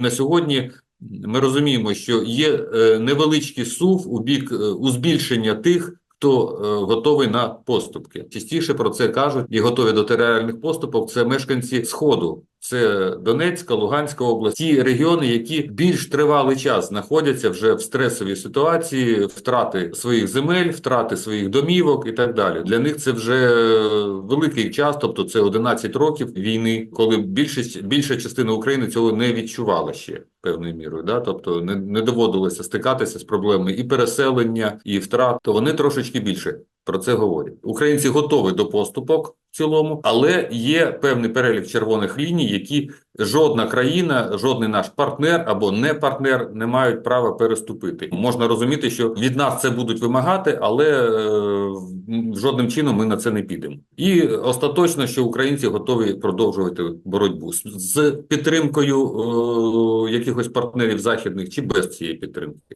На сьогодні ми розуміємо, що є е, невеличкий сув у бік е, у збільшення тих, хто е, готовий на поступки. Частіше про це кажуть і готові до територіальних поступок. Це мешканці Сходу. Це Донецька, Луганська область, ті регіони, які більш тривалий час знаходяться вже в стресовій ситуації, втрати своїх земель, втрати своїх домівок і так далі. Для них це вже великий час, тобто це 11 років війни, коли більшість більша частина України цього не відчувала ще певною мірою. Да? Тобто не, не доводилося стикатися з проблемами і переселення, і втрат. То вони трошечки більше про це говорять. Українці готові до поступок цілому, але є певний перелік червоних ліній, які жодна країна, жодний наш партнер або не партнер не мають права переступити. Можна розуміти, що від нас це будуть вимагати, але е, жодним чином ми на це не підемо. І остаточно, що українці готові продовжувати боротьбу з, підтримкою е, якихось партнерів західних чи без цієї підтримки.